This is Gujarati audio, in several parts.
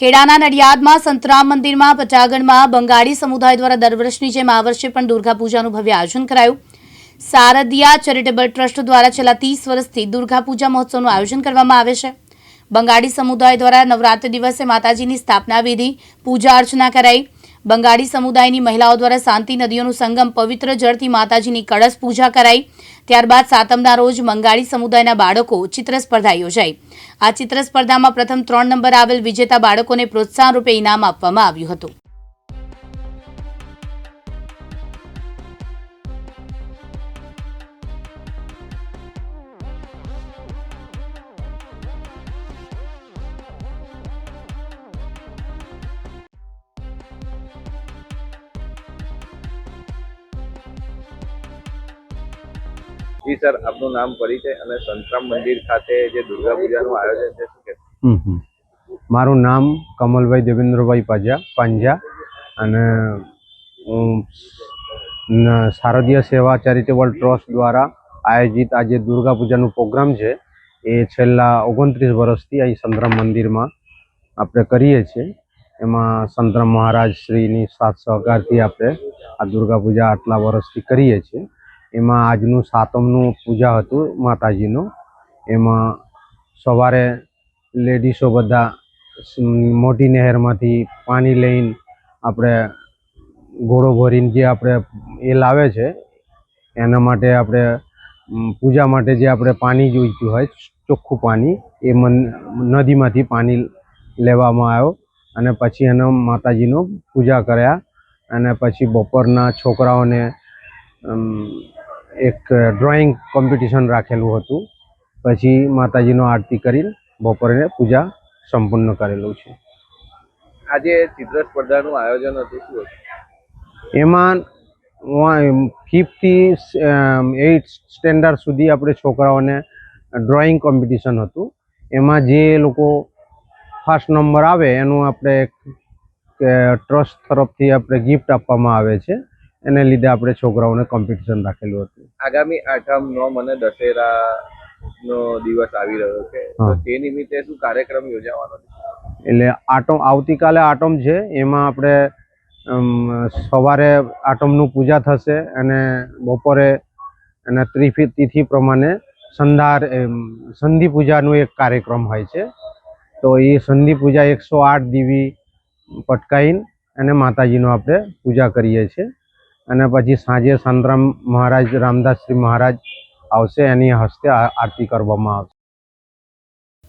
ખેડાના નડિયાદમાં સંતરામ મંદિરમાં પચાગણમાં બંગાળી સમુદાય દ્વારા દર વર્ષની જેમ આ વર્ષે પણ દુર્ગા પૂજાનું ભવ્ય આયોજન કરાયું. શારદિયા ચેરિટેબલ ટ્રસ્ટ દ્વારા છેલ્લા ત્રીસ વર્ષથી દુર્ગા પૂજા મહોત્સવનું આયોજન કરવામાં આવે છે. બંગાળી સમુદાય દ્વારા નવરાત્રિ દિવસે માતાજીની સ્થાપના વિધિ, પૂજા અર્ચના કરાઈ. બંગાળી સમુદાયની મહિલાઓ દ્વારા શાંતિ નદીઓનું સંગમ પવિત્ર જળથી માતાજીની કળશ પૂજા કરાઈ. ત્યારબાદ સાતમના રોજ બંગાળી સમુદાયના બાળકો ચિત્ર સ્પર્ધા યોજાઈ. આ ચિત્ર સ્પર્ધામાં પ્રથમ ત્રણ નંબર આવેલ વિજેતા બાળકોને પ્રોત્સાહન રૂપે ઇનામ આપવામાં આવ્યું હતું. જી સર, આપનું નામ પરિચય અને સંતરામ મંદિર ખાતે જે દુર્ગા પૂજાનું આયોજન છે, શું કે. મારું નામ કમલભાઈ દેવેન્દ્રભાઈ પાજા પાંજા અને હું શારદીય સેવા ચેરિટેબલ ટ્રસ્ટ દ્વારા આયોજિત આ જે દુર્ગા પૂજાનું પ્રોગ્રામ છે, એ છેલ્લા ઓગણત્રીસ વર્ષથી અહીં સંતરામ મંદિરમાં આપણે કરીએ છીએ. એમાં સંતરામ મહારાજ શ્રીની સાથ સહકારથી આપણે આ દુર્ગા પૂજા આટલા વર્ષથી કરીએ છીએ. એમાં આજનું સાતમનું પૂજા હતું માતાજીનું. એમાં સવારે લેડીસો બધા મોટી નહેરમાંથી પાણી લઈને આપણે ઘોડો ભરીને જે આપણે એ લાવે છે, એના માટે આપણે પૂજા માટે જે આપણે પાણી જોઈતું હોય, ચોખ્ખું પાણી, એ મન, નદીમાંથી પાણી લેવામાં આવ્યો અને પછી એનો માતાજીનો પૂજા કર્યા અને પછી બપોરના છોકરાઓને એક ડ્રોઈંગ કોમ્પિટિશન રાખેલું હતું. પછી માતાજીનો આરતી કરીને બપોરે પૂજા સંપૂર્ણ કરેલું છે. આજે ચિત્ર સ્પર્ધાનું આયોજન હતું શું એમાં ફિફ્થથી એઇટ સ્ટેન્ડર્ડ સુધી આપણે છોકરાઓને ડ્રોઈંગ કોમ્પિટિશન હતું. એમાં જે લોકો ફર્સ્ટ નંબર આવે એનું આપણે ટ્રસ્ટ તરફથી આપણે ગિફ્ટ આપવામાં આવે છે. એને લીધે આપણે છોકરાઓને કોમ્પિટિશન રાખેલું હતું. આગામી આઠમ નોમ અને દશેરા નો દિવસ આવી રહ્યો છે. તો. તે નિમિત્તે શું કાર્યક્રમ યોજાવાનો છે? એટલે આટમ આવતીકાલે આટમ છે. એમાં આપણે સવારે આટમનું પૂજા થશે અને બપોરે અને ત્રિફી તિથિ પ્રમાણે સંધાર સંધિ પૂજાનું એક કાર્યક્રમ હોય છે. તો એ સંધિ પૂજા એકસો આઠ દીવી પટકાઈને અને માતાજીનો આપણે પૂજા કરીએ છીએ. અને પછી સાંજે સંતરામ મહારાજ રામદાસજી મહારાજ આવશે, એની હસ્તે આરતી કરવામાં આવશે.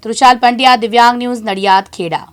તૃષાલ પંડ્યા, દિવ્યાંગ ન્યૂઝ નડિયાદ, ખેડા.